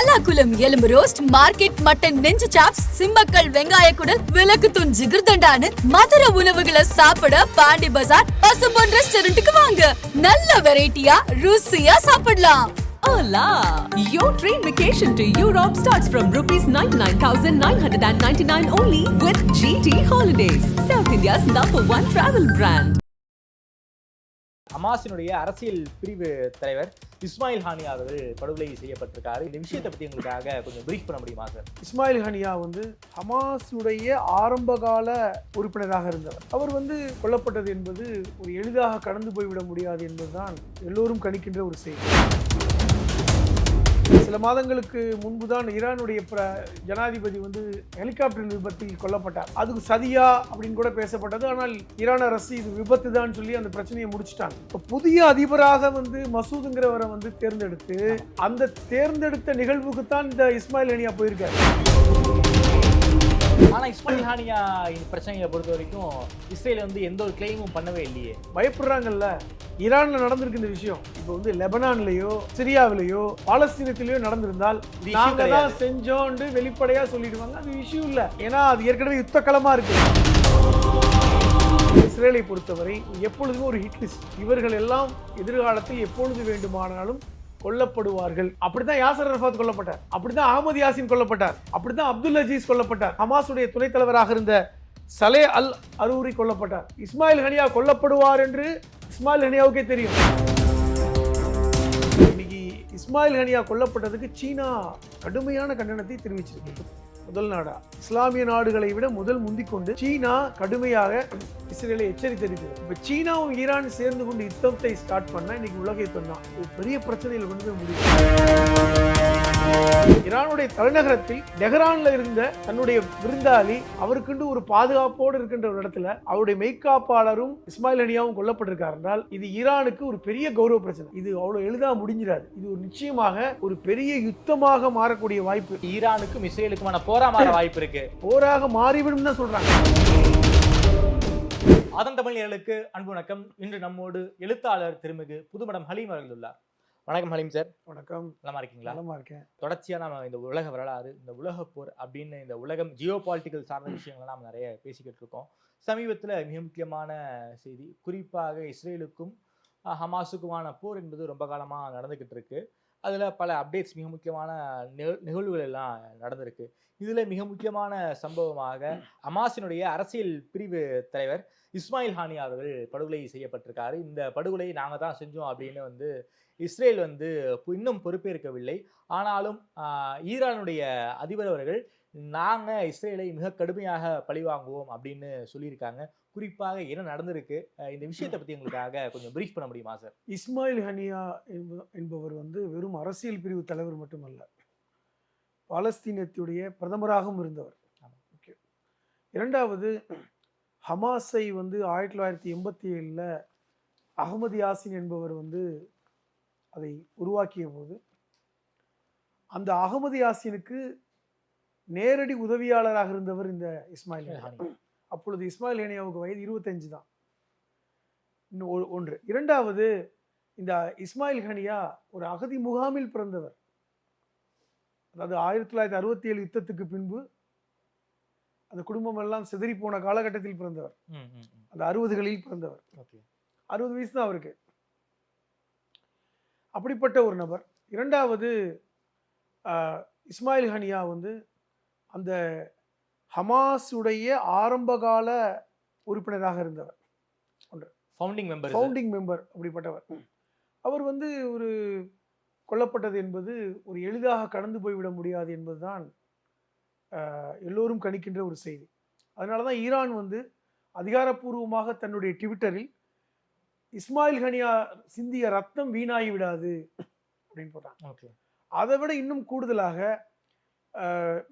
பல்லாக்குளம் எலும்பு roast market mutton நெஞ்சு chops Simmakkal வெங்காய குடல் விளக்கு தூண் ஜிகிர்தண்டான்னு மதுர உணவுகளை சாப்பிட பாண்டி பஜார் பசும்பொன் ரெஸ்டாரண்ட்டுக்கு வாங்க நல்ல வெரைட்டியா ருசியா சாப்பிடலாம் Hola! Your train vacation to Europe starts from rupees 99,999 only with GT Holidays, South India's number one travel brand. ஹமாஸினுடைய அரசியல் பிரிவு தலைவர் இஸ்மாயில் ஹானியா அவர்கள் படுகொலை செய்யப்பட்டிருக்காரு. இந்த விஷயத்தை பத்தி உங்களுக்காக கொஞ்சம் பிரீஃப் பண்ண முடியுமா சார் இஸ்மாயில் ஹானியா வந்து ஹமாஸுடைய ஆரம்பகால உறுப்பினராக இருந்தவர். அவர் வந்து கொல்லப்பட்டது என்பது ஒரு எளிதாக கடந்து போய்விட முடியாது என்பதுதான் எல்லோரும் கணிக்கின்ற ஒரு செய்தி. சில மாதங்களுக்கு முன்புதான் ஈரானுடைய பிர ஜனாதிபதி வந்து ஹெலிகாப்டர் விபத்தில் கொல்லப்பட்டார். அதுக்கு சதியா அப்படின்னு கூட பேசப்பட்டது. ஆனால் ஈரான் அரசு இது விபத்து தான் சொல்லி அந்த பிரச்சனையை முடிச்சிட்டாங்க. இப்போ புதிய அதிபராக வந்து மசூதுங்கிறவரை வந்து தேர்ந்தெடுத்து அந்த தேர்ந்தெடுத்த நிகழ்வுக்கு தான் இந்த இஸ்மாயில் அனியா போயிருக்காரு. ஆனா இஸ்மாயில் ஹானியா இந்த பிரச்சனையை பொறுத்த வரைக்கும் இஸ்ரேல் வந்து எந்த ஒரு கிளைமும் பண்ணவே இல்லையே. பயப்படுறாங்கல்ல. ஈரான்ல நடந்திருக்கு இந்த விஷயம் இப்போ வந்து லெபனான்லயோ சிரியாவிலேயோ பாலஸ்தீனத்திலேயோ நடந்திருந்தால் இது issue நாங்க தான் கிடையாது. செஞ்சோம்னு வெளிப்படையா சொல்லிடுவாங்க. அது இஷ்யூ இல்ல. ஏன்னா அது ஏற்கனவே யுத்த களமா இருக்கு. இஸ்ரேலை பொறுத்தவரை எப்பொழுதுமே ஒரு ஹிட் லிஸ்ட் இவர்கள் எல்லாம் எதிர்காலத்தில் எப்பொழுது வேண்டுமானாலும் கொல்லப்படுவார்கள். அப்படிதான் யாசர் ரஃபாத் கொல்லப்பட்டார். அப்படிதான் அகமது யாசின் கொல்லப்பட்டார். அப்படிதான் அப்துல் அஜீஸ் கொல்லப்பட்டார். ஹமாஸுடைய துணைத் தலைவராக இருந்த சலே அல் அரூரி கொல்லப்பட்டார். இஸ்மாயில் ஹனியா கொல்லப்படுவார் என்று இஸ்மாயில் ஹனியாவுக்கே தெரியும். இன்னைக்கு இஸ்மாயில் ஹனியா கொல்லப்பட்டதுக்கு சீனா கடுமையான கண்டனத்தை தெரிவிச்சிருக்கு. முதல் நாடா. இஸ்லாமிய நாடுகளை விட முதல் முந்திக்கொண்டு சீனா கடுமையாக இஸ்ரேலை எச்சரித்திருக்கிறது இப்ப சீனாவும் ஈரான் சேர்ந்து கொண்டு யுத்தத்தை ஸ்டார்ட் பண்ணா இன்னைக்கு உலக யுத்தம் தான் பெரிய பிரச்சனையில் கொண்டு போய் முடியும் ஈரானுடைய தலைநகரத்தில் டெஹ்ரான்ல இருந்த தன்னுடைய விருந்தாளி அவருக்குண்டு ஒரு பாதுகாப்போடு இருக்கின்ற ஒரு இடத்துல அவருடைய மெய்காப்பாளரும் இஸ்மாயில் அனியாவும் கொல்லப்பட்டிருக்கார் என்றால் இது ஈரானுக்கு ஒரு பெரிய கௌரவ பிரச்சனை. இது அவ்வளவு எளிதா முடிஞ்சிடாது. இது ஒரு நிச்சயமாக ஒரு பெரிய யுத்தமாக மாறக்கூடிய வாய்ப்பு. ஈரானுக்கும் இஸ்ரேலுக்குமான போரா மாற வாய்ப்பு இருக்கு. போராக மாறிவிடும் தான் சொல்றாங்க. அதன் தமிழர்களுக்கு அன்பு வணக்கம். இன்று நம்மோடு எழுத்தாளர் திருமிகு புதுமடம் ஹலீம் அவர்கள் உள்ளார். வணக்கம் ஹலீம் சார். வணக்கம். நலமா இருக்கீங்களா? நலமா இருக்கேன். தொடர்ச்சியா நாம இந்த உலக வரலாறு இந்த உலக போர் அப்படின்னு இந்த உலகம் ஜியோ பாலிட்டிக்கல் சார்ந்த விஷயங்களை நாம நிறைய பேசிக்கிட்டு இருக்கோம். சமீபத்துல மிக முக்கியமான செய்தி குறிப்பாக இஸ்ரேலுக்கும் ஹமாஸுக்குமான போர் என்பது ரொம்ப காலமா நடந்துகிட்டு இருக்கு. அதுல பல அப்டேட்ஸ் மிக முக்கியமான நிகழ்- நிகழ்வுகள் எல்லாம் நடந்திருக்கு. இதுல மிக முக்கியமான சம்பவமாக ஹமாஸினுடைய அரசியல் பிரிவு தலைவர் இஸ்மாயில் ஹானி அவர்கள் படுகொலை செய்யப்பட்டிருக்காரு. இந்த படுகொலையை நாங்க தான் செஞ்சோம் அப்படின்னு வந்து இஸ்ரேல் வந்து இன்னும் பொறுப்பேற்கவில்லை. ஆனாலும் ஈரானுடைய அதிபர் அவர்கள் நாங்க இஸ்ரேலை மிக கடுமையாக பழிவாங்குவோம் அப்படின்னு சொல்லியிருக்காங்க. குறிப்பாக என்ன நடந்திருக்கு? இந்த விஷயத்தை பத்தி எங்களுக்காக கொஞ்சம் பிரீஃப் பண்ண முடியுமா சார் இஸ்மாயில் ஹனியா என்ப- என்பவர் வந்து வெறும் அரசியல் பிரிவு தலைவர் மட்டுமல்ல பாலஸ்தீனத்துடைய பிரதமராகவும் இருந்தவர். ஓகே. இரண்டாவது ஹமாஸை வந்து ஆயிரத்தி தொள்ளாயிரத்தி எண்பத்தி ஏழில் அகமது யாசின் என்பவர் வந்து அதை உருவாக்கிய போது அந்த அகமது யாசினுக்கு நேரடி உதவியாளராக இருந்தவர் இந்த இஸ்மாயில். ஹானி. அப்பொழுது இஸ்மாயில் ஹனியாவுக்கு வயது இருபத்தஞ்சு தான். இன்னும் ஒன்று. இரண்டாவது இந்த இஸ்மாயில் ஹனியா ஒரு அகதி முகாமில் பிறந்தவர். அதாவது ஆயிரத்தி தொள்ளாயிரத்தி அறுபத்தி ஏழு யுத்தத்துக்கு பின்பு அந்த குடும்பம் எல்லாம் சிதறி போன காலகட்டத்தில் பிறந்தவர். அந்த அறுபதுகளில் பிறந்தவர். அறுபது வயசு தான் அவருக்கு. அப்படிப்பட்ட ஒரு நபர். இரண்டாவது இஸ்மாயில் ஹனியா வந்து அந்த ஹமாஸுடைய ஆரம்பகால உறுப்பினராக இருந்தவர். ஃபவுண்டிங் மெம்பர் ஃபவுண்டிங் மெம்பர் அப்படிப்பட்டவர். அவர் வந்து ஒரு கொல்லப்பட்டது என்பது ஒரு எளிதாக கடந்து போய்விட முடியாது என்பதுதான் எல்லோரும் கணிக்கின்ற ஒரு செய்தி. அதனால தான் ஈரான் வந்து அதிகாரப்பூர்வமாக தன்னுடைய ட்விட்டரில் இஸ்மாயில் ஹனியா சிந்திய ரத்தம் வீணாகி விடாது அப்படின்னு போட்டாங்க. ஓகே. அதை விட இன்னும் கூடுதலாக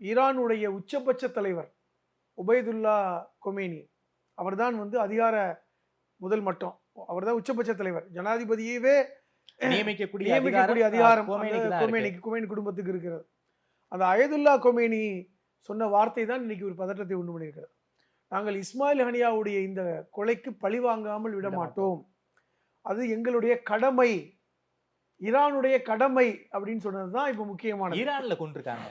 ஈரானுடைய உச்சபட்ச தலைவர் உபைதுல்லா கொமேனி அவர்தான் வந்து அதிகார முதல் மட்டம். அவர்தான் உச்சபட்ச தலைவர். ஜனாதிபதியவே நியமிக்கக்கூடிய நியமிக்கக்கூடிய அதிகாரம் கோமேனிக்கு தான் கொமேனி குடும்பத்துக்கு இருக்கிறது. அந்த அயதுல்லா கொமேனி சொன்ன வார்த்தை தான் இன்னைக்கு ஒரு பதற்றத்தை உண்டு பண்ணியிருக்கிறது. நாங்கள் இஸ்மாயில் ஹனியாவுடைய இந்த கொலைக்கு பழி வாங்காமல் விட மாட்டோம். அது எங்களுடைய கடமை. ஈரானுடைய கடமை அப்படின்னு சொன்னது தான் இப்போ முக்கியமானது. ஈரான்ல கொண்டிருக்காங்க.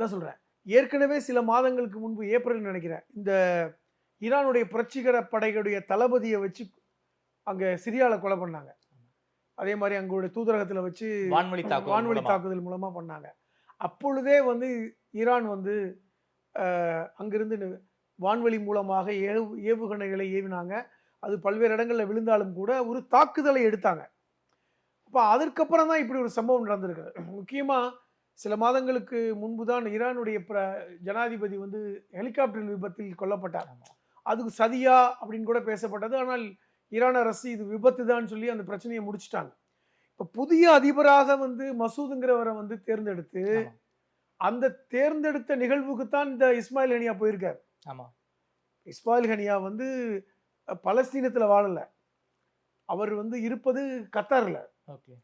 தான் சொல்றேன். ஏற்கனவே சில மாதங்களுக்கு முன்பு ஏப்ரல் நினைக்கிறேன். இந்த ஈரானுடைய புரட்சிகர படைகளுடைய தளபதியை வச்சு அங்க சிரியால கொலை பண்ணாங்க. அதே மாதிரி அங்களுடைய தூதரகத்துல வச்சு வான்வழி தாக்குதல் வான்வழி. தாக்குதல் மூலமா பண்ணாங்க. அப்பொழுதே வந்து ஈரான் வந்து அங்கிருந்து வான்வழி மூலமாக ஏவு ஏவுகணைகளை ஏவினாங்க. அது பல்வேறு இடங்கள்ல விழுந்தாலும் கூட ஒரு தாக்குதலை எடுத்தாங்க. அப்போ அதற்கப்புறம் தான் இப்படி ஒரு சம்பவம் நடந்திருக்கு முக்கியமா சில மாதங்களுக்கு முன்பு தான் ஈரானுடைய பிர ஜனாதிபதி வந்து ஹெலிகாப்டர் விபத்தில் கொல்லப்பட்டார். அதுக்கு சதியா அப்படின்னு கூட பேசப்பட்டது. ஆனால் ஈரான் அரசு இது விபத்து தான் சொல்லி அந்த பிரச்சனையை முடிச்சிட்டாங்க. இப்போ புதிய அதிபராக வந்து மசூதுங்கிறவரை வந்து தேர்ந்தெடுத்து. அந்த தேர்ந்தெடுத்த நிகழ்வுக்கு தான் இந்த இஸ்மாயில் ஹனியா போயிருக்கார். ஆமா. இஸ்மாயில் ஹனியா வந்து பலஸ்தீனத்துல வாழல. அவர் வந்து இருப்பது கத்தார்ல. ஓகே.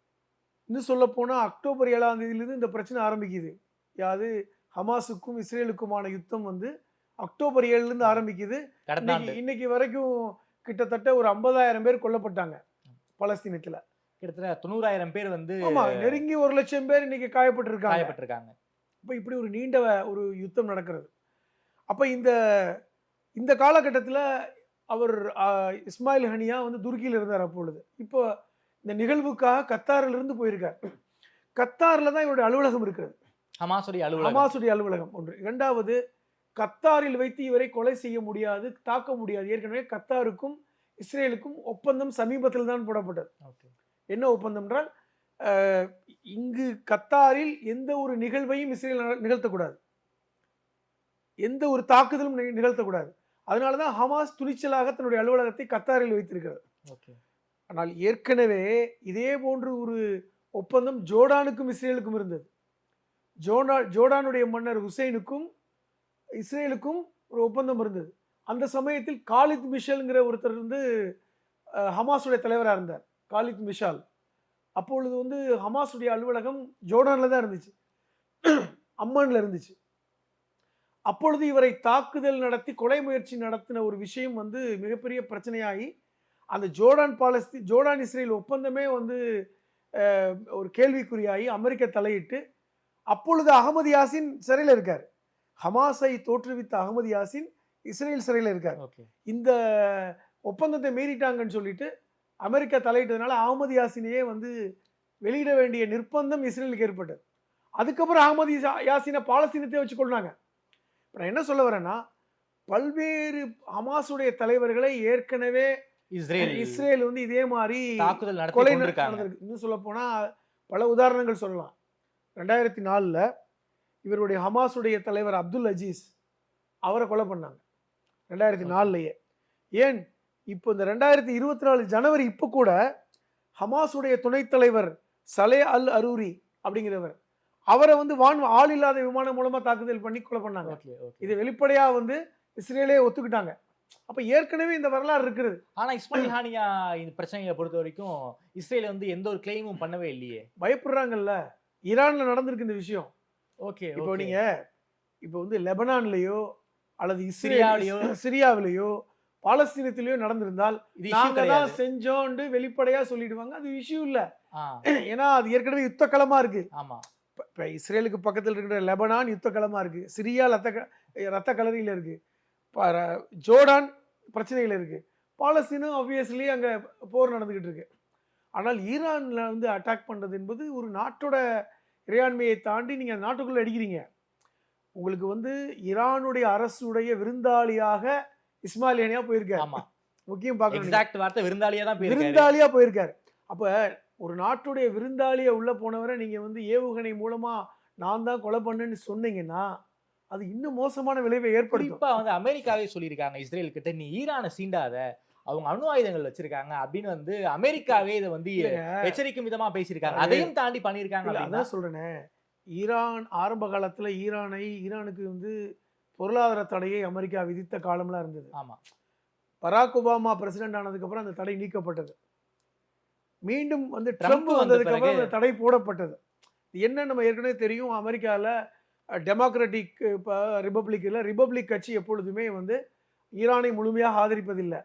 இன்னும் சொல்ல போனா அக்டோபர் ஏழாம் தேதியிலிருந்து இந்த பிரச்சனை ஆரம்பிக்குது. யாது ஹமாஸுக்கும் இஸ்ரேலுக்குமான யுத்தம் வந்து அக்டோபர் ஏழுல இருந்து ஆரம்பிக்குது இன்னைக்கு வரைக்கும் கிட்டத்தட்ட ஒரு ஐம்பதாயிரம் பேர் கொல்லப்பட்டாங்க பலஸ்தீனத்துல. கிட்டத்தட்ட தொண்ணூறாயிரம் பேர் வந்து நெருங்கி ஒரு லட்சம் பேர் இன்னைக்கு காயப்பட்டிருக்காங்க. காயப்பட்டிருக்காங்க. அப்ப இப்படி ஒரு நீண்ட ஒரு யுத்தம் நடக்கிறது. அப்ப இந்த இந்த காலகட்டத்துல அவர் இஸ்மாயில் ஹனியா வந்து துருக்கியில இருந்தார் அப்பொழுது. இப்போ இந்த நிகழ்வுக்காக கத்தாரில இருந்து போயிருக்கார். கத்தார்ல தான் இவருடைய அலுவலகம் இருக்கிறது. ஹமாஸுடைய அலுவலகம். ஹமாசுடைய அலுவலகம் ஒன்று. இரண்டாவது கத்தாரில் வைத்து இவரை கொலை செய்ய முடியாது தாக்க முடியாது. ஏற்கனவே கத்தாருக்கும் இஸ்ரேலுக்கும் ஒப்பந்தம் சமீபத்தில் தான் போடப்பட்டது. என்ன ஒப்பந்தம் என்றால் இங்கு கத்தாரில் எந்த ஒரு நிகழ்வையும் இஸ்ரேல் நிகழ்த்தக்கூடாது. எந்த ஒரு தாக்குதலும் நிகழ்த்தக்கூடாது. அதனால தான் ஹமாஸ் துணிச்சலாக தன்னுடைய அலுவலகத்தை கத்தாரில் வைத்திருக்கிறது. ஓகே. ஆனால் ஏற்கனவே இதே போன்று ஒரு ஒப்பந்தம் ஜோர்டானுக்கும் இஸ்ரேலுக்கும் இருந்தது. ஜோர்டா ஜோர்டானுடைய மன்னர் ஹுசைனுக்கும் இஸ்ரேலுக்கும் ஒரு ஒப்பந்தம் இருந்தது. அந்த சமயத்தில் காலித் மிஷல்ங்கிற ஒருத்தர் வந்து ஹமாஸுடைய தலைவராக இருந்தார். Khalid Mishal. அப்பொழுது வந்து ஹமாஸுடைய அலுவலகம் ஜோர்டானில் தான் இருந்துச்சு. அம்மன்ல இருந்துச்சு. அப்பொழுது இவரை தாக்குதல் நடத்தி கொலை முயற்சி நடத்தின ஒரு விஷயம் வந்து மிகப்பெரிய பிரச்சனையாகி அந்த ஜோர்டான் பாலஸ்தீ ஜோர்டான் இஸ்ரேல் ஒப்பந்தமே வந்து ஒரு கேள்விக்குறியாகி அமெரிக்க தலையிட்டு அப்பொழுது அகமது யாசின் சிறையில் இருக்கார். ஹமாஸை தோற்றுவித்த அகமது யாசின் இஸ்ரேல் சிறையில் இருக்கார். ஓகே. இந்த ஒப்பந்தத்தை மீறிட்டாங்கன்னு சொல்லிட்டு அமெரிக்கா தலையிட்டதுனால அகமது யாசினையே வந்து வெளியிட வேண்டிய நிர்பந்தம் இஸ்ரேலுக்கு ஏற்பட்டது. அதுக்கப்புறம் அகமது யாசினை பாலஸ்தீனத்தை வச்சு இப்ப நான் என்ன சொல்ல வரேன்னா பல்வேறு ஹமாஸுடைய தலைவர்களை ஏற்கனவே இஸ்ரேல் இஸ்ரேல் வந்து இதே மாதிரி தாக்குதல் கொலை நடந்திருக்கு. இன்னும் சொல்ல போனா பல உதாரணங்கள் சொல்லலாம். ரெண்டாயிரத்தி நாலுல இவருடைய ஹமாஸுடைய தலைவர் அப்துல் அஜீஸ் அவரை கொலை பண்ணாங்க. ரெண்டாயிரத்தி நாலுலயே ஏன்? இப்போ இந்த ரெண்டாயிரத்தி இருபத்தி நாலு ஜனவரி இப்போ கூட ஹமாஸுடைய துணைத் தலைவர் சலே அல் அரூரி அப்படிங்கிறவர் அவரை வந்து வான் ஆள் இல்லாத விமானம் மூலமா தாக்குதல் பண்ணி கொலை பண்ணாங்க. இது வெளிப்படையா வந்து இஸ்ரேலே ஒத்துக்கிட்டாங்க. அப்ப ஏற்கனவே இந்த வரலாறு இருக்கிறது ஆனா இஸ்மாயில் ஹானியா இந்த பிரச்சனையை பொறுத்த வரைக்கும் இஸ்ரேல் வந்து எந்த ஒரு கிளைமும் பண்ணவே இல்லையே. பயப்படுறாங்கல்ல. ஈரான்ல நடந்திருக்கு இந்த விஷயம். ஓகே இப்போ நீங்க இப்போ வந்து லெபனான்லயோ அல்லது இஸ்ரேலியோ சிரியாவிலேயோ. பாலஸ்தீனத்திலேயோ நடந்திருந்தால் நாங்க தான் செஞ்சோம்னு வெளிப்படையா சொல்லிடுவாங்க. அது இஷ்யூ இல்ல. ஏன்னா அது ஏற்கனவே யுத்த களமா இருக்கு. ஆமா. இப்ப- இஸ்ரேலுக்கு பக்கத்தில் இருக்கிற லெபனான் யுத்த களமா இருக்கு. சிரியா ரத்த ரத்த கலரியில இருக்கு. ப- ர- ஜோர்டான் பிரச்சனையில இருக்கு. பாலஸ்தீனம் ஆப்வியஸ்லி அங்க போர் நடந்துகிட்டு இருக்கு. ஆனால் ஈரான்ல வந்து அட்டாக் பண்றது என்பது ஒரு நாட்டோட இறையாண்மையை தாண்டி நீங்க அந்த நாட்டுக்குள்ள அடிக்கிறீங்க. உங்களுக்கு வந்து ஈரானுடைய அரசுடைய விருந்தாளியாக இஸ்மாயில் ஹனியா போயிருக்காரு. ஆமா. முக்கியம் பார்க்கணும். எக்ஸாக்ட் வார்த்தை விருந்தாளியா தான் போயிருக்காரு. விருந்தாளியா போயிருக்காரு. அப்ப ஒரு நாட்டுடைய விருந்தாளியா உள்ள போனவரை நீங்க வந்து ஏவுகணை மூலமா நான் தான் கொலை பண்ணேன்னு சொன்னீங்கன்னா அது இன்னும் மோசமான விளைவை ஏற்படுத்தும். குறிப்பா வந்து அமெரிக்காவே சொல்லியிருக்காங்க இஸ்ரேல் கிட்ட நீ ஈரானை சீண்டாத அவங்க அணு ஆயுதங்கள் வச்சிருக்காங்க அப்படின்னு வந்து அமெரிக்காவே இதை வந்து. எச்சரிக்கும் விதமா பேசியிருக்காங்க. அது- அதையும் தாண்டி பண்ணியிருக்காங்க அதான் சொல்றேனே. ஈரான் ஆரம்ப காலத்துல ஈரானை ஈரானுக்கு வந்து பொருளாதார தடையை அமெரிக்கா விதித்த காலம்லாம் இருந்தது. ஆமா. பராக் ஒபாமா பிரசிடென்ட் ஆனதுக்கு அப்புறம் அந்த தடை நீக்கப்பட்டது. மீண்டும் வந்து ட்ரம்ப் ட்ரம்ப் வந்த வந்ததுக்கு அப்புறம் தடை போடப்பட்டது. என்ன நம்ம ஏற்கனவே தெரியும் அமெரிக்கால டெமோக்ராட்டிக் இப்போ ரிபப்ளிக்கில் ரிபப்ளிக் கட்சி எப்பொழுதுமே வந்து ஈரானை முழுமையாக ஆதரிப்பதில்லை.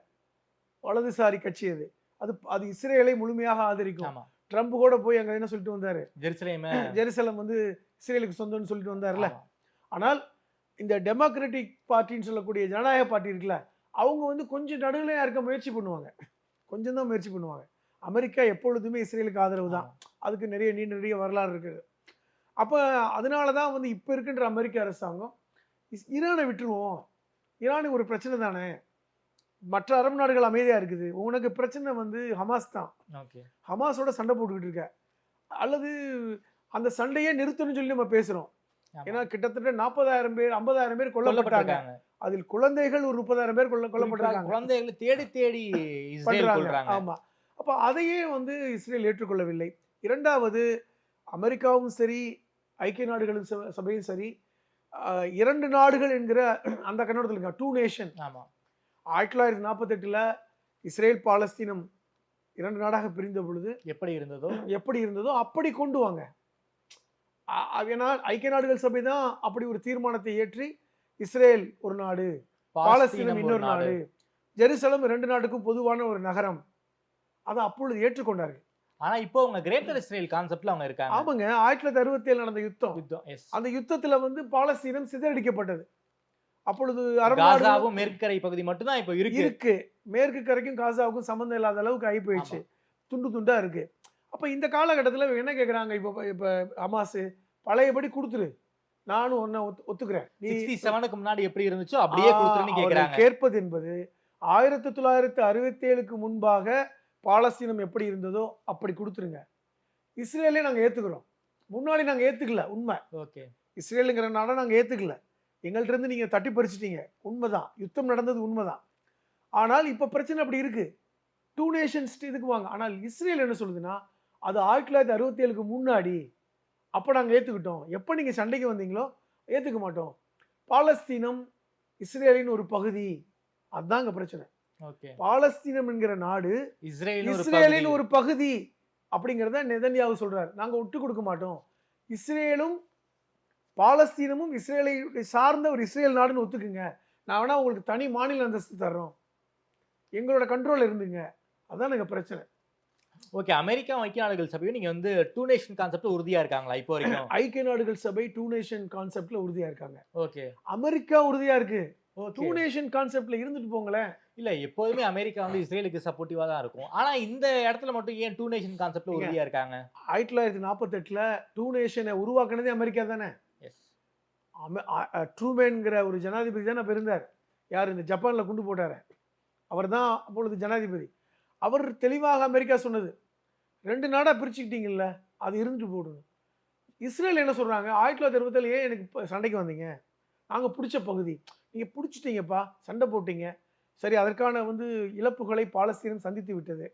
வலதுசாரி கட்சி அது. அது அது இஸ்ரேலை முழுமையாக ஆதரிக்கும். ட்ரம்ப் கூட போய் அங்க என்ன சொல்லிட்டு வந்தாரு? ஜெருசலேம. ஜெருசலம் வந்து இஸ்ரேலுக்கு சொந்தம்னு சொல்லிட்டு வந்தாருல்ல. ஆமா. ஆனால் இந்த டெமோக்ராட்டிக் பார்ட்டின்னு சொல்லக்கூடிய ஜனநாயக பார்ட்டி இருக்குல்ல அவங்க வந்து கொஞ்சம் நடுநிலையா இருக்க முயற்சி பண்ணுவாங்க. கொஞ்சம் தான் முயற்சி பண்ணுவாங்க. அமெரிக்கா எப்பொழுதுமே இஸ்ரேலுக்கு ஆதரவு தான். அதுக்கு நிறைய நீண்ட நிறைய வரலாறு இருக்குது. அப்போ அதனால தான் வந்து இப்போ இருக்கின்ற அமெரிக்க அரசாங்கம் இஸ்- ஈரானை விட்டுருவோம். ஈரானுக்கு ஒரு பிரச்சனை தானே? மற்ற அரபு நாடுகள் அமைதியாக இருக்குது. உனக்கு பிரச்சனை வந்து ஹமாஸ் தான். ஹமாஸோட சண்டை போட்டுக்கிட்டு இருக்க. அல்லது அந்த சண்டையே நிறுத்தணும்னு சொல்லி நம்ம பேசுகிறோம். ஏன்னா கிட்டத்தட்ட நாற்பதாயிரம் பேர் ஐம்பதாயிரம் பேர் கொல்லப்பட்டாங்க. அதில் குழந்தைகள் ஒரு முப்பதாயிரம் பேர் கொல்ல குறிப்பா கொல்லப்பட்டிருக்காங்க. குழந்தைகளை தேடி தேடி ஆமா. அப்ப அதையே வந்து இஸ்ரேல் ஏற்றுக்கொள்ளவில்லை. இரண்டாவது அமெரிக்காவும் சரி ஐக்கிய நாடுகளும் சபையும் சரி இரண்டு நாடுகள் என்கிற அந்த கண்ணோட்டத்தில் இருக்க? டூ நேஷன் ஆமா. ஆயிரத்தி தொள்ளாயிரத்தி நாற்பத்தெட்டுல இஸ்ரேல் பாலஸ்தீனம் இரண்டு நாடாக பிரிந்த பொழுது எப்படி இருந்ததோ? எப்படி இருந்ததோ அப்படி கொண்டு வாங்க. ஏன்னா ஐக்கிய நாடுகள் சபை தான் அப்படி ஒரு தீர்மானத்தை ஏற்றி இஸ்ரேல் ஒரு நாடு பாலஸ்தீனம் இன்னொரு நாடு. ஜெருசலம் ரெண்டு நாட்டுக்கும் பொதுவான ஒரு நகரம். அதை அப்பொழுது ஏற்றுக்கொண்டார்கள். ஆனா இப்போ அவங்க கிரேட்டர் இஸ்ரேல் கான்செப்ட்ல அவங்க இருக்காங்க. ஆமாங்க ஆயிரத்தி தொள்ளாயிரத்தி அறுபத்தி ஏழு நடந்த யுத்தம். யுத்தம் அந்த யுத்தத்துல வந்து பாலஸ்தீனம் சிதறடிக்கப்பட்டது. அப்பொழுது அரபு நாடுகள் காசாவும் மேற்கரை பகுதி மட்டும் தான் இப்போ இருக்கு. இருக்கு. மேற்கு கரைக்கும் காசாவுக்கும் சம்மந்தம் இல்லாத அளவுக்கு ஆகி போயிடுச்சு. துண்டு துண்டா இருக்கு. அப்ப இந்த காலகட்டத்துல என்ன கேக்குறாங்க? இப்ப இப்ப ஹமாஸ் பழையபடி கொடுத்துரு. நானும் ஒன்ன ஒத்துக்கிறேன். நீ சிக்ஸ்டி செவனுக்கு முன்னாடி எப்படி இருந்துச்சோ அப்படியே கொடுத்துருன்னு கேக்குறாங்க. கேட்பது என்பது ஆயிரத்தி தொள்ளாயிரத்தி அறுபத்தி ஏழுக்கு முன்பாக பாலஸ்தீனம் எப்படி இருந்ததோ அப்படி கொடுத்துருங்க. இஸ்ரேலே நாங்க ஏத்துக்கிறோம். முன்னாடி நாங்க ஏத்துக்கல உண்மை. ஓகே. இஸ்ரேலுங்கிற நாடை நாங்க ஏத்துக்கல. எங்கள்ட்ட இருந்து நீங்க தட்டி பறிச்சிட்டீங்க. உண்மைதான். யுத்தம் நடந்தது உண்மைதான். ஆனால் இப்ப பிரச்சனை அப்படி இருக்கு. டூ நேஷன்ஸ் இதுக்கு வாங்க ஆனால் இஸ்ரேல் என்ன சொல்லுதுன்னா அது ஆயிரத்தி தொள்ளாயிரத்தி அறுபத்தி ஏழுக்கு முன்னாடி அப்போ நாங்கள் ஏற்றுக்கிட்டோம் எப்போ நீங்கள் சண்டைக்கு வந்தீங்களோ ஏற்றுக்க மாட்டோம். பாலஸ்தீனம் இஸ்ரேலின் ஒரு பகுதி. அதுதாங்க பிரச்சனை. ஓகே பாலஸ்தீனம் என்கிற நாடு இஸ்ரேல் இஸ்ரேலின் ஒரு பகுதி அப்படிங்கிறத நெதன்யாவு சொல்றாரு. நாங்க விட்டு கொடுக்க மாட்டோம். இஸ்ரேலும் பாலஸ்தீனமும் இஸ்ரேலை சார்ந்த ஒரு இஸ்ரேல் நாடுன்னு ஒத்துக்குங்க. நான் வேணா உங்களுக்கு தனி மாநில அந்தஸ்து தர்றோம். எங்களோட கண்ட்ரோல் இருந்துங்க. அதான் எங்க பிரச்சனை. ஓகே அமெரிக்கா ஐக்கிய நாடுகள் சபையும் நீங்க வந்து டூ நேஷன் கான்செப்ட் உறுதியா இருக்காங்களா இப்போ வரைக்கும்? ஐக்கிய நாடுகள் சபை டூ நேஷன் கான்செப்ட்ல உறுதியா இருக்காங்க. ஓகே. அமெரிக்கா உறுதியா இருக்கு. டூ நேஷன் கான்செப்ட்ல இருந்துட்டு போங்களேன். இல்ல எப்போதுமே அமெரிக்கா வந்து இஸ்ரேலுக்கு சப்போர்ட்டிவா தான் இருக்கும். ஆனா இந்த இடத்துல மட்டும் ஏன் டூ நேஷன் கான்செப்ட்ல நீங்க- உறுதியா இருக்காங்க? ஆயிரத்தி தொள்ளாயிரத்தி நாற்பத்தெட்டுல டூ நேஷனை உருவாக்குனதே அமெரிக்கா தானே? எஸ் ட்ரூமேன்ங்கிற ஒரு ஜனாதிபதி தானே அப்ப இருந்தார். யார்? இந்த ஜப்பான்ல கொண்டு போட்டாரு. அவர் தான் அப்பொழுது ஜனாதிபதி. அவர் தெளிவாக அமெரிக்கா சொன்னது. ரெண்டு நாடா பிரிச்சுக்கிட்டீங்கல்ல அது இருந்துட்டு போடுங்க இஸ்ரேல் என்ன சொல்றாங்க? ஆயிரத்தி தொள்ளாயிரத்தி அறுபத்தேழு ஏன் எனக்கு சண்டைக்கு வந்தீங்க? நாங்க பிடிச்ச பகுதி. நீங்க பிடிச்சிட்டீங்கப்பா சண்டை போட்டீங்க. சரி அதற்கான வந்து இழப்புகளை பாலஸ்தீனம் சந்தித்து விட்டது.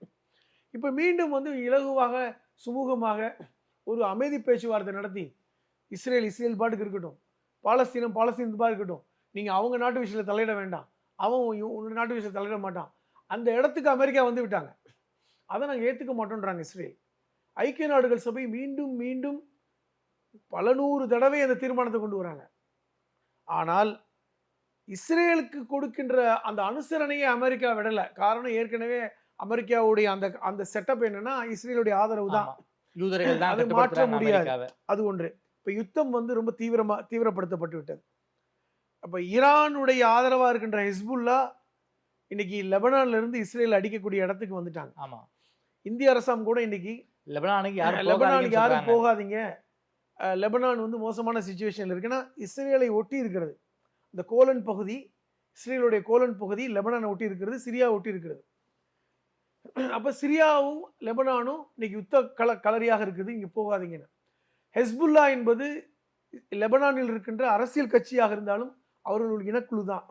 இப்போ மீண்டும் வந்து இலகுவாக சுமூகமாக ஒரு அமைதி பேச்சுவார்த்தை நடத்தி இஸ்ரேல் இஸ்ரேல் பாட்டுக்கு இருக்கட்டும் பாலஸ்தீனம் பாலஸ்தீன் பாட்டு இருக்கட்டும் நீங்கள் அவங்க நாட்டு விஷயத்தில் தலையிட வேண்டாம். அவன் உன்னோட நாட்டு விஷயத்தில் தலையிட மாட்டான். அந்த இடத்துக்கு அமெரிக்கா வந்து விட்டாங்க. அதை நாங்கள் ஏற்றுக்க மாட்டோன்றாங்க இஸ்ரேல். ஐக்கிய நாடுகள் சபை மீண்டும் மீண்டும் பல நூறு தடவை அந்த தீர்மானத்தை கொண்டு வராங்க. ஆனால் இஸ்ரேலுக்கு கொடுக்கின்ற அந்த அனுசரணையை அமெரிக்கா விடல. காரணம் ஏற்கனவே அமெரிக்காவுடைய அந்த அந்த செட்டப் என்னன்னா இஸ்ரேலுடைய ஆதரவு தான். ஆமா. யூதர்கள் தான் அதை மாற்ற முடியாது. அது ஒன்று. இப்போ யுத்தம் வந்து ரொம்ப தீவிரமா தீவிரப்படுத்தப்பட்டு விட்டது. அப்போ ஈரானுடைய ஆதரவா இருக்கின்ற ஹிஸ்புல்லா இன்னைக்கு லெபனான்ல இருந்து இஸ்ரேல் அடிக்கக்கூடிய இடத்துக்கு வந்துட்டாங்க. ஆமா. இந்திய அரசாங்கம் கூட இன்னைக்கு லெபனானுக்கு யாரும் லெபனானுக்கு யாரும் போகாதீங்க. லெபனான் வந்து மோசமான சுச்சுவேஷன்ல இருக்குன்னா இஸ்ரேலை ஒட்டி இருக்கிறது. இந்த கோலன் பகுதி இஸ்ரேலுடைய கோலன் பகுதி லெபனானை ஒட்டி இருக்கிறது சிரியா ஒட்டி இருக்கிறது. அப்ப சிரியாவும் லெபனானும் இன்னைக்கு யுத்த கல கலரியாக இருக்குது இங்க போகாதீங்கன்னு ஹெஸ்புல்லா என்பது லெபனானில் இருக்கின்ற அரசியல் கட்சியாக இருந்தாலும் அவர்கள் ஒரு இனக்குழு தான்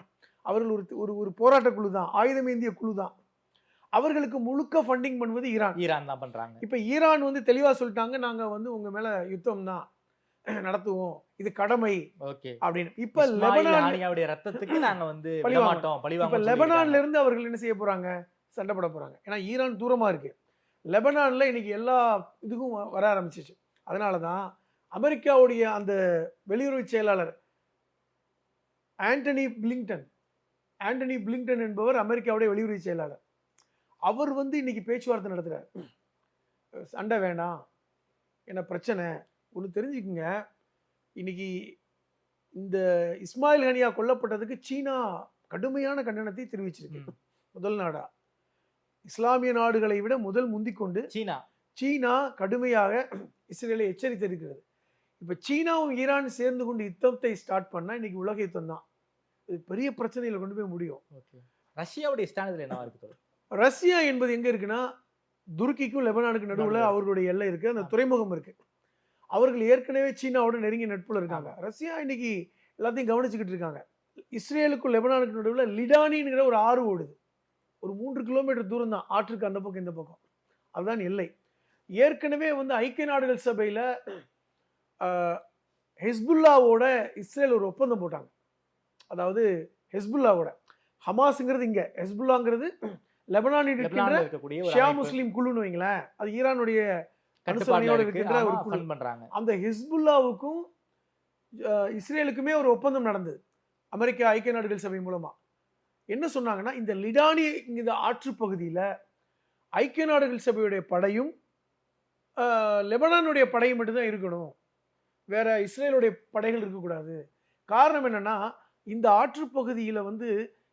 அவர்கள் ஒரு ஒரு ஒரு போராட்ட குழு தான் ஆயுதமேந்திய குழு தான் அவர்களுக்கு முழுக்க ஃபண்டிங் பண்ணுவது ஈரான். ஈரான் தான் பண்றாங்க. இப்ப ஈரான் வந்து தெளிவா சொல்லிட்டாங்க நாங்க வந்து உங்க மேல யுத்தம் தான் நடத்துவோம். இது கடமை அப்படின்னு. இப்ப ரத்தத்துக்கு நாங்க வந்து இப்ப லெபனான்ல இருந்து அவர்கள் என்ன செய்ய போறாங்க? சண்டை போட போறாங்க. ஏன்னா ஈரான் தூரமா இருக்கு. லெபனான்ல இன்னைக்கு எல்லா இதுக்கும் வர ஆரம்பிச்சிச்சு. அதனாலதான் அமெரிக்காவுடைய அந்த வெளியுறவு செயலாளர் ஆண்டனி பிளிங்டன் ஆண்டனி பிளிங்டன் என்பவர் அமெரிக்காவுடைய வெளியுறவு செயலாளர். அவர் வந்து இன்னைக்கு பேச்சுவார்த்தை நடத்துறாரு. சண்டை வேண்டாம் என்ன பிரச்சனை ஒன்று தெரிஞ்சுக்குங்க. இன்னைக்கு இந்த இஸ்மாயில் ஹனியா கொல்லப்பட்டதுக்கு சீனா கடுமையான கண்டனத்தை தெரிவிச்சிருக்கு. முதல் நாடா. இஸ்லாமிய நாடுகளை விட முதல் முந்திக்கொண்டு சீனா. சீனா கடுமையாக இஸ்ரேலை எச்சரித்திருக்கிறது. இப்போ சீனாவும் ஈரான் சேர்ந்து கொண்டு யுத்தத்தை ஸ்டார்ட் பண்ணால் இன்னைக்கு உலக யுத்தம் தான். இது பெரிய பிரச்சனையில் கொண்டு போய் முடியும். ரஷ்யாவுடைய ஸ்டாண்டர்ட்ல என்னவா இருக்கு தோழர்? ரஷ்யா என்பது எங்க இருக்குன்னா துருக்கிக்கும் லெபனானுக்கும் நடுவுல. அவர்களுடைய எல்லை இருக்கு. அந்த. துறைமுகம் இருக்கு. அவர்கள் ஏற்கனவே சீனாவோட நெருங்கிய நட்புல இருக்காங்க. ரஷ்யா இன்னைக்கு எல்லாத்தையும் கவனிச்சுக்கிட்டு இருக்காங்க. இஸ்ரேலுக்கும் லெபனானுக்கும் நடுவுல லிடானிங்கிற ஒரு ஆறு ஓடுது. ஒரு மூன்று கிலோமீட்டர் தூரம் தான் ஆற்றுக்கு அந்த பக்கம் இந்த பக்கம். அதுதான் எல்லை. ஏற்கனவே வந்து ஐக்கிய நாடுகள் சபையில ஹெஸ்புல்லாவோட இஸ்ரேல் ஒரு ஒப்பந்தம் போட்டாங்க. அதாவது ஹெஸ்புல்லாவோட. ஹமாஸுங்கிறது இங்க. ஹெஸ்புல்லாங்கிறது லெபனானில் இருக்கக்கூடிய ஷியா முஸ்லீம் குழுன்னு வைங்களேன். அது ஈரானுடைய இருக்கு. இருக்கின்ற ஒரு ஆமா, குழு. fund பண்றாங்க. அந்த ஹிஸ்புல்லாவுக்கும் இஸ்ரேலுக்குமே ஒரு ஒப்பந்தம் நடந்தது. அமெரிக்கா ஐக்கிய நாடுகள் சபை மூலமா. என்ன சொன்னாங்கன்னா இந்த லிடானி இந்த ஆற்று பகுதியில ஐக்கிய நாடுகள் சபையுடைய படையும் லெபனானுடைய படையும் மட்டும்தான் இருக்கணும். வேற இஸ்ரேலுடைய படைகள் இருக்கக்கூடாது. காரணம் என்னன்னா இந்த ஆற்று பகுதியில வந்து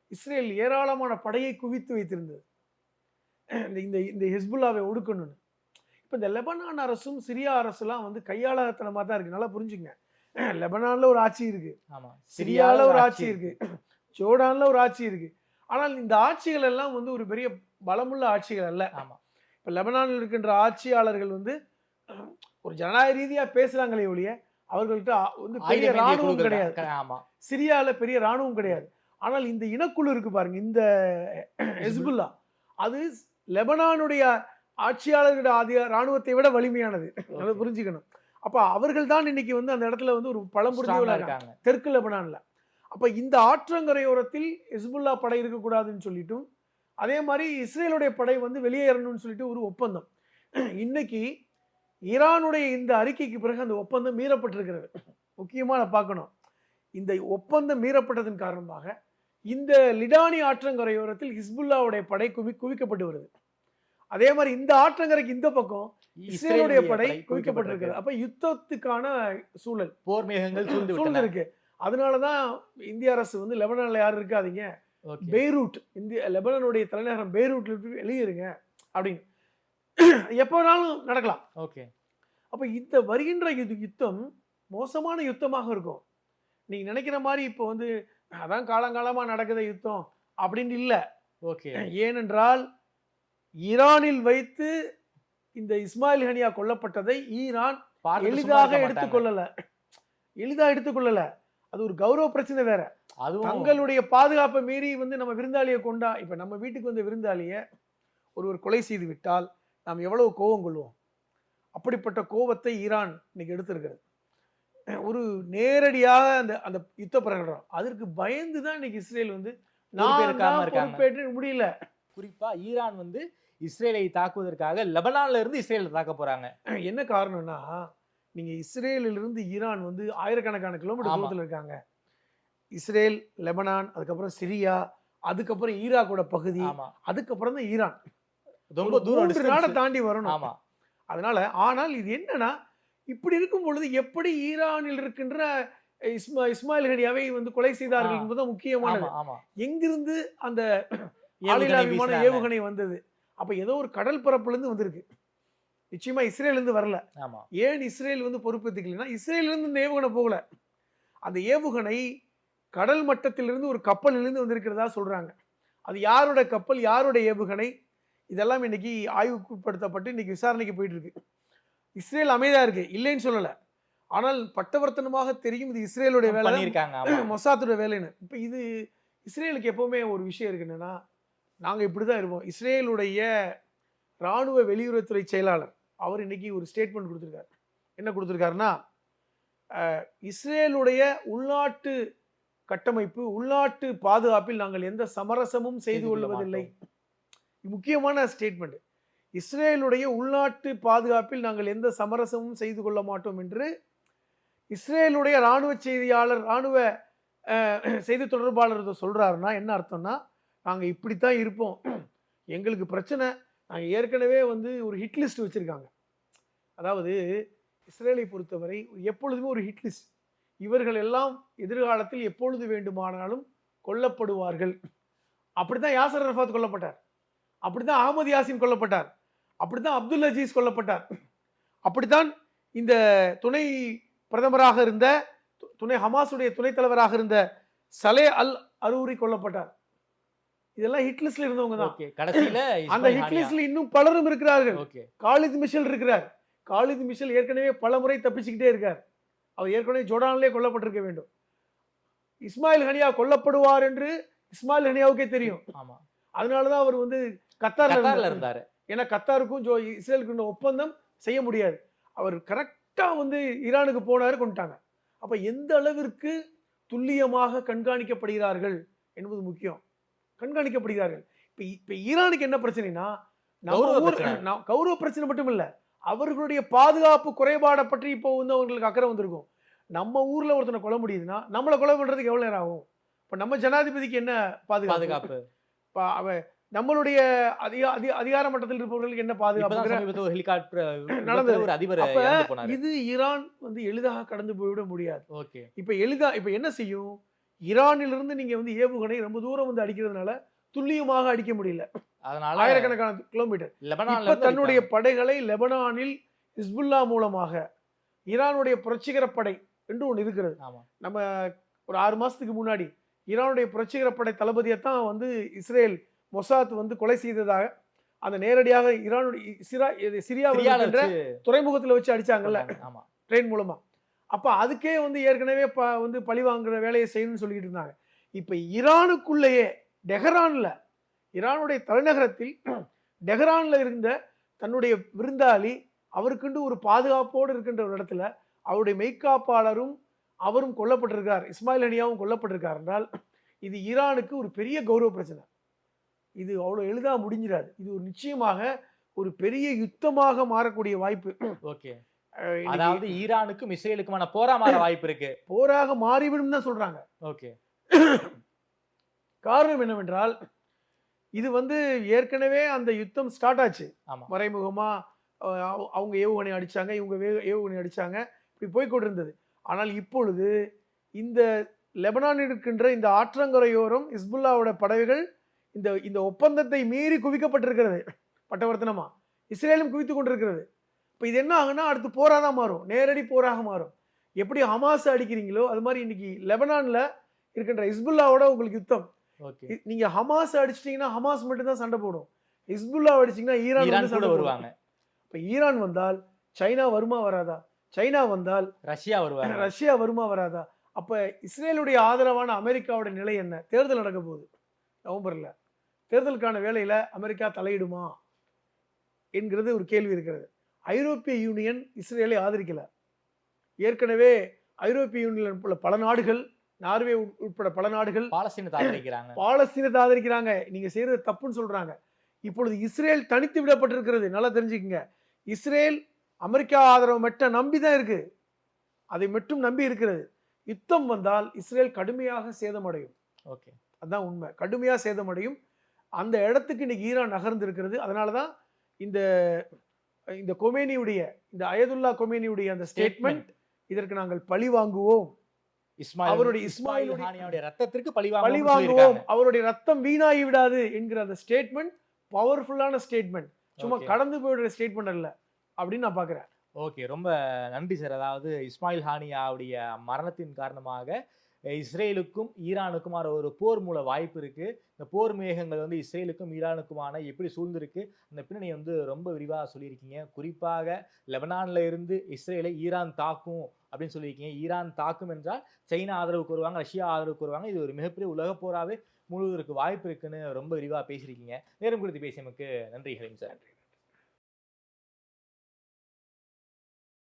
இஸ்ரேல் ஏராளமான படையை குவித்து வைத்திருந்தது. இந்த இந்த ஹிஸ்புல்லாவை ஒடுக்கணும்னு. இப்போ இந்த லெபனான் அரசும் சிரியா அரசுலாம் வந்து கையாளத்தனமாக தான் இருக்கு. நல்லா புரிஞ்சுங்க. லெபனான்ல ஒரு ஆட்சி இருக்கு. ஆமா. சிரியால ஒரு ஆட்சி இருக்கு. ஜோர்டான்ல ஒரு ஆட்சி இருக்கு. ஆனால் இந்த ஆட்சிகள் எல்லாம் வந்து ஒரு பெரிய பலமுள்ள ஆட்சிகள் அல்ல. ஆமா. இப்போ லெபனானில் இருக்கின்ற ஆட்சியாளர்கள் வந்து ஒரு ஜனநாயக ரீதியா பேசுறாங்களே ஒழிய அவர்கள்ட்ட வந்து பெரிய ராணுவம் கிடையாது. தான். ஆமா. சிரியால பெரிய ராணுவம் கிடையாது. ஆனால் இந்த இனக்குழு இருக்கு பாருங்க. இந்த ஹெஸ்புல்லா. அது லெபனானுடைய ஆட்சியாளர்களுடைய ஆதிய ராணுவத்தை விட வலிமையானது. அதை. புரிஞ்சுக்கணும். அப்ப அவர்கள் தான் இன்னைக்கு வந்து அந்த இடத்துல வந்து ஒரு பழம் Strong-ஆ புரிஞ்சவர்களா இருக்காங்க. இருக்காங்க. தெற்கு லெபனான்ல. அப்ப இந்த ஆற்றங்கரையோரத்தில் ஹெஸ்புல்லா படை இருக்கக்கூடாதுன்னு சொல்லிட்டும் அதே மாதிரி இஸ்ரேலுடைய படை வந்து வெளியேறணும்னு சொல்லிட்டு ஒரு ஒப்பந்தம். இன்னைக்கு ஈரானுடைய இந்த அறிக்கைக்கு பிறகு அந்த ஒப்பந்தம் மீறப்பட்டிருக்கிறது. முக்கியமா நான் பார்க்கணும். இந்த ஒப்பந்தம் மீறப்பட்டதன் காரணமாக இந்த லிடானி ஆற்றங்கரையோரத்தில் ஹிஸ்புல்லாவுடைய படை குவி குவிக்கப்பட்டு வருது. அதே மாதிரி இந்த ஆற்றங்கரைக்கு இந்த பக்கம் இஸ்ரேலுடைய படை குவிக்கப்பட்டிருக்கிறது அப்ப யுத்தத்துக்கான சூழல். போர் மேகங்கள் சூழ்ந்து இருக்கு. அதனாலதான் இந்திய அரசு வந்து லெபனான்ல யாரும் இருக்காதீங்க. பெய்ரூட் இந்திய லெபனானுடைய தலைநகரம் பெய்ரூட்ல இருந்து வெளியேறுங்க அப்படின்னு. எப்போ வேணாலும் நடக்கலாம். ஓகே. அப்ப இந்த வருகின்ற இது யுத்தம் மோசமான யுத்தமாக இருக்கும். நீங்க நினைக்கிற மாதிரி இப்போ வந்து அதான் காலங்காலமா நடக்குத யுத்தம் அப்படின்னு இல்ல. ஓகே. ஏனென்றால் ஈரானில் வைத்து இந்த இஸ்மாயில் ஹனியா கொல்லப்பட்டதை ஈரான் எளிதாக எடுத்துக்கொள்ளல எளிதா எடுத்துக்கொள்ளல அது ஒரு கௌரவ பிரச்சனை வேற. அதுவும் தங்களுடைய பாதுகாப்பை மீறி வந்து நம்ம விருந்தாளியை கொண்டா இப்ப நம்ம வீட்டுக்கு வந்த விருந்தாளிய ஒருவர் கொலை செய்து விட்டால் நாம் எவ்வளவு கோபம் கொள்வோம்? அப்படிப்பட்ட கோபத்தை ஈரான் இன்னைக்கு எடுத்திருக்கிறது. ஒரு நேரடியாக அந்த அந்த யுத்த பிரகடனம். அதற்கு பயந்து தான் இன்னைக்கு இஸ்ரேல் வந்து நான். பொறுப்பேற்று முடியல. குறிப்பா ஈரான் வந்து இஸ்ரேலை தாக்குவதற்காக லெபனான்ல இருந்து இஸ்ரேலை தாக்க போறாங்க. என்ன காரணம்னா நீங்க இஸ்ரேலில் இருந்து ஈரான் வந்து ஆயிரக்கணக்கான கிலோமீட்டர். தூரத்தில் இருக்காங்க. இஸ்ரேல் லெபனான் அதுக்கப்புறம் சிரியா அதுக்கப்புறம் ஈராக்கோட பகுதி அதுக்கப்புறம் தான் ஈரான். ரொம்ப தூரம் நாடை. தாண்டி வரணும். ஆமா. அதனால ஆனால் இது என்னன்னா இப்படி இருக்கும் பொழுது எப்படி ஈரானில் இருக்கின்ற இஸ்மா இஸ்மாயில் ஹனியாவை வந்து கொலை செய்தார்கள். என்பதுதான் முக்கியமானது. எங்கிருந்து அந்த ஆளில்லா விமான. ஏவுகணை வந்தது. அப்ப ஏதோ ஒரு கடல் பரப்புல இருந்து வந்திருக்கு. நிச்சயமா இஸ்ரேல் இருந்து வரல. ஆமா. ஏன் இஸ்ரேல் வந்து பொறுப்பேற்றுக்கலைன்னா இஸ்ரேல் இருந்து இந்த ஏவுகணை போகல. அந்த ஏவுகணை கடல் மட்டத்திலிருந்து ஒரு கப்பலிலிருந்து வந்திருக்கிறதா சொல்றாங்க. அது யாரோட கப்பல் யாரோட ஏவுகணை? இதெல்லாம் இன்னைக்கு ஆய்வுக்கு உட்படுத்தப்பட்டு இன்னைக்கு விசாரணைக்கு போயிட்டு இருக்கு இஸ்ரேல் அமைதியா இருக்கு. இல்லைன்னு சொல்லல. ஆனால் பட்டவர்த்தனமாக தெரியும் இது இஸ்ரேலுடைய வேலை பண்ணிருக்காங்க ஆமா. மொசாத்தோட வேலைன்னு. இப்போ இது இஸ்ரேலுக்கு எப்பவுமே ஒரு விஷயம் இருக்கு என்னன்னா நாங்கள் இப்படி தான் இருப்போம். இஸ்ரேலுடைய இராணுவ வெளியுறவுத்துறை செயலாளர் அவர் இன்னைக்கு ஒரு ஸ்டேட்மெண்ட் கொடுத்துருக்காரு. என்ன கொடுத்துருக்காருன்னா இஸ்ரேலுடைய உள்நாட்டு கட்டமைப்பு உள்நாட்டு பாதுகாப்பில் நாங்கள் எந்த சமரசமும் செய்து கொள்வதில்லை முக்கியமான ஸ்டேட்மெண்ட் இஸ்ரேலுடைய உள்நாட்டு பாதுகாப்பில் நாங்கள் எந்த சமரசமும் செய்து கொள்ள மாட்டோம் என்று இஸ்ரேலுடைய இராணுவ செய்தியாளர் இராணுவ செய்தி தொடர்பாளர் இதை சொல்றாருன்னா என்ன அர்த்தம்னா நாங்கள் இப்படித்தான் இருப்போம். எங்களுக்கு பிரச்சனை. நாங்கள் ஏற்கனவே வந்து ஒரு ஹிட் லிஸ்ட் வச்சுருக்காங்க. அதாவது இஸ்ரேலை பொறுத்தவரை எப்பொழுதுமே ஒரு ஹிட் லிஸ்ட் இவர்கள் எல்லாம் எதிர்காலத்தில் எப்பொழுது வேண்டுமானாலும் கொல்லப்படுவார்கள். அப்படி தான் யாசர் ரஃபாத் கொல்லப்பட்டார். அப்படித்தான் அகமது யாசின் கொல்லப்பட்டார். அப்படித்தான் அப்துல் அஜீஸ் கொல்லப்பட்டார். அப்படித்தான் இந்த துணை பிரதமராக இருந்த து- துணை ஹமாஸுடைய துணைத் தலைவராக இருந்த சலே அல் அரூரி கொல்லப்பட்டார். இதெல்லாம் ஹிட் லிஸ்ட்ல இருந்தவங்க தான். கடைசியில அந்த இஸ்மாயில் ஹிட் ஹானியா. லிஸ்ட்ல இன்னும் பலரும் இருக்கிறார்கள். காலித் மிஷல் இருக்கிறார். காலித் மிஷல் ஏற்கனவே பல முறை தப்பிச்சுக்கிட்டே இருக்கார். அவர் ஏற்கனவே ஜோர்டானிலே கொல்லப்பட்டிருக்க வேண்டும். இஸ்மாயில் ஹனியா கொல்லப்படுவார் என்று இஸ்மாயில் ஹனியாவுக்கே தெரியும். ஆமா. அதனாலதான் அவர் வந்து கத்தார்ல இருந்தார். ஏன்னா கத்தாருக்கும் ஜோ இஸ்ரேலுக்கு ஒப்பந்தம் செய்ய முடியாது. அவர் கரெக்டா வந்து ஈரானுக்கு போனாரு கொண்டுட்டாங்க. அப்ப எந்த அளவிற்கு துல்லியமாக கண்காணிக்கப்படுகிறார்கள் என்பது முக்கியம். கண்காணிக்கப்படுகிறார்கள். இப்ப இப்ப ஈரானுக்கு என்ன பிரச்சனைனா நம்ம கௌரவ ஊர் பிரச்சனை. நா- கௌரவ பிரச்சனை மட்டும் இல்ல அவர்களுடைய பாதுகாப்பு குறைபாடை பற்றி இப்போ வந்து அவங்களுக்கு அக்கறை வந்திருக்கும். நம்ம ஊர்ல ஒருத்தனை கொலை முடியுதுன்னா நம்மளை கொலை பண்றதுக்கு எவ்வளவு நேரம் ஆகும்? இப்ப நம்ம ஜனாதிபதிக்கு என்ன பாதுகாப்பு? இப்ப அவன் நம்மளுடைய அதிகா அதி- அதிகார மட்டத்தில் இருப்பவர்களுக்கு என்ன பாதுகாப்பு ஹெலிகாப்டர் நடந்தது. ஒரு அதிபர் இது ஈரான் வந்து எளிதாக கடந்து போய்விட முடியாது. ஓகே. இப்ப எளிதா இப்ப என்ன செய்யும்? ஈரானிலிருந்து நீங்க வந்து ஏவுகணை ரொம்ப தூரம் வந்து அடிக்கிறதுனால துல்லியமாக அடிக்க முடியல. அதனால ஆயிரக்கணக்கான கிலோமீட்டர் இப்ப தன்னுடைய. படைகளை லெபனானில் ஹிஸ்புல்லா மூலமாக ஈரானுடைய புரட்சிகர படை என்று ஒன்று இருக்கிறது. நம்ம ஒரு ஆறு மாசத்துக்கு முன்னாடி ஈரானுடைய புரட்சிகர படை தளபதியைத்தான் வந்து இஸ்ரேல் மொசாத் வந்து கொலை செய்ததாக அந்த நேரடியாக ஈரானுடைய சிரா இது சிரியாவில் துறைமுகத்துல வச்சு அடிச்சாங்கல்ல. ட்ரெயின் மூலமா. அப்போ அதுக்கே வந்து ஏற்கனவே ப வந்து பழி வாங்குற வேலையை செய்யணும்னு சொல்லிக்கிட்டு இருந்தாங்க. இப்போ ஈரானுக்குள்ளேயே டெஹரானில் ஈரானுடைய தலைநகரத்தில் டெஹரானில் இருந்த தன்னுடைய விருந்தாளி அவருக்குண்டு ஒரு பாதுகாப்போடு இருக்கின்ற ஒரு இடத்துல அவருடைய மெய்க்காப்பாளரும் அவரும் கொல்லப்பட்டிருக்கார் இஸ்மாயில் அனியாவும் கொல்லப்பட்டிருக்கார் என்றால் இது ஈரானுக்கு ஒரு பெரிய கௌரவ பிரச்சனை. இது அவ்வளோ எளிதாக முடிஞ்சிடாது இது ஒரு நிச்சயமாக ஒரு பெரிய யுத்தமாக மாறக்கூடிய வாய்ப்பு. ஓகே. அதாவது ஈரானுக்கும் இஸ்ரேலுக்குமான போரா மாற வாய்ப்பு இருக்கு போராக மாறிவிடும் தான் சொல்றாங்க. ஓகே. காரணம் என்னவென்றால் இது வந்து ஏற்கனவே அந்த யுத்தம் ஸ்டார்ட் ஆச்சு. மறைமுகமா அவங்க ஏவுகணை அடிச்சாங்க இவங்க ஏவுகணை அடிச்சாங்க இப்படி போய்க்கொண்டிருந்தது ஆனால் இப்பொழுது இந்த லெபனான் இருக்கின்ற இந்த ஆற்றங்கரையோரம் இஸ்புல்லாவோட படகுகள் இந்த இந்த ஒப்பந்தத்தை மீறி குவிக்கப்பட்டிருக்கிறது. பட்டவர்த்தனமா? இஸ்ரேலும் குவித்து கொண்டிருக்கிறது. இப்போ இது என்ன ஆகுன்னா அடுத்து போராக தான் மாறும். நேரடி போராக மாறும். எப்படி ஹமாஸ் அடிக்கிறீங்களோ அது மாதிரி இன்னைக்கு லெபனான்ல இருக்கின்ற இஸ்புல்லாவோட உங்களுக்கு யுத்தம். நீங்க ஹமாஸ் அடிச்சிட்டீங்கன்னா ஹமாஸ் மட்டும் தான் சண்டை போடும். ஹிஸ்புல்லா அடிச்சீங்கன்னா ஈரான் வந்து சண்டை வருவாங்க. இப்ப ஈரான் வந்தால் சைனா வருமா வராதா? சைனா வந்தால் ரஷ்யா வருவாங்க. ரஷ்யா வருமா வராதா? அப்ப இஸ்ரேலுடைய ஆதரவான அமெரிக்காவோட நிலை என்ன? தேர்தல் நடக்க போகுது. நவம்பர்ல. தேர்தலுக்கான வேலையில அமெரிக்கா தலையிடுமா? என்கிறது ஒரு கேள்வி இருக்கிறது. ஐரோப்பிய யூனியன் இஸ்ரேலை ஆதரிக்கல. ஏற்கனவே ஐரோப்பிய யூனியன் உள்ள பல நாடுகள் நார்வே உட்- உட்பட பல நாடுகள் பாலஸ்தீனத்தை ஆதரிக்கிறாங்க. பாலஸ்தீனத்தை ஆதரிக்கிறாங்க. நீங்க செய்யறது தப்புன்னு சொல்றாங்க. இப்பொழுது இஸ்ரேல் தனித்து விடப்பட்டிருக்கிறது. நல்லா தெரிஞ்சுக்கங்க. இஸ்ரேல் அமெரிக்கா ஆதரவு மட்டும் நம்பி தான் இருக்கு. அதை மட்டும் நம்பி இருக்கிறது. யுத்தம் வந்தால் இஸ்ரேல் கடுமையாக சேதமடையும். ஓகே. அதான் உண்மை. கடுமையாக சேதமடையும். அந்த இடத்துக்கு இன்னைக்கு ஈரான் நகர்ந்து இருக்கிறது அதனால தான் இந்த இந்த கொமேனியுடைய இந்த அயதுல்லா கொமேனியுடைய அந்த ஸ்டேட்மெண்ட் இதற்கு நாங்கள் பழி வாங்குவோம். இஸ்மாயில் அவருடைய இஸ்மாயில் இஸ்மாயிலுடைய- ரத்தத்திற்கு பழி வாங்குவோம். அவருடைய ரத்தம் வீணாகி விடாது என்கிற அந்த ஸ்டேட்மெண்ட் பவர்ஃபுல்லான ஸ்டேட்மெண்ட் சும்மா. கடந்து போயிடுற ஸ்டேட்மெண்ட் அல்ல அப்படின்னு நான் பாக்குறேன். ஓகே ரொம்ப நன்றி சார் அதாவது இஸ்மாயில் ஹானியாவுடைய மரணத்தின் காரணமாக இஸ்ரேலுக்கும் ஈரானுக்குமான ஒரு போர் மூல வாய்ப்பு இருக்கு. இந்த போர் மேகங்கள் வந்து இஸ்ரேலுக்கும் ஈரானுக்குமான எப்படி சூழ்ந்திருக்கு அந்த பின்னணி வந்து ரொம்ப விரிவாக சொல்லியிருக்கீங்க. குறிப்பாக லெபனான்ல இருந்து இஸ்ரேலை ஈரான் தாக்கும் அப்படின்னு சொல்லியிருக்கீங்க. ஈரான் தாக்கும் என்றால் சைனா ஆதரவுக்கு வருவாங்க ரஷ்யா ஆதரவுக்கு வருவாங்க. இது ஒரு மிகப்பெரிய உலக போராவே முழுவதற்கு வாய்ப்பு இருக்குன்னு ரொம்ப விரிவாக பேசியிருக்கீங்க. நேரம் குறித்து பேசியமைக்கு நன்றி ஹரிம் சார்.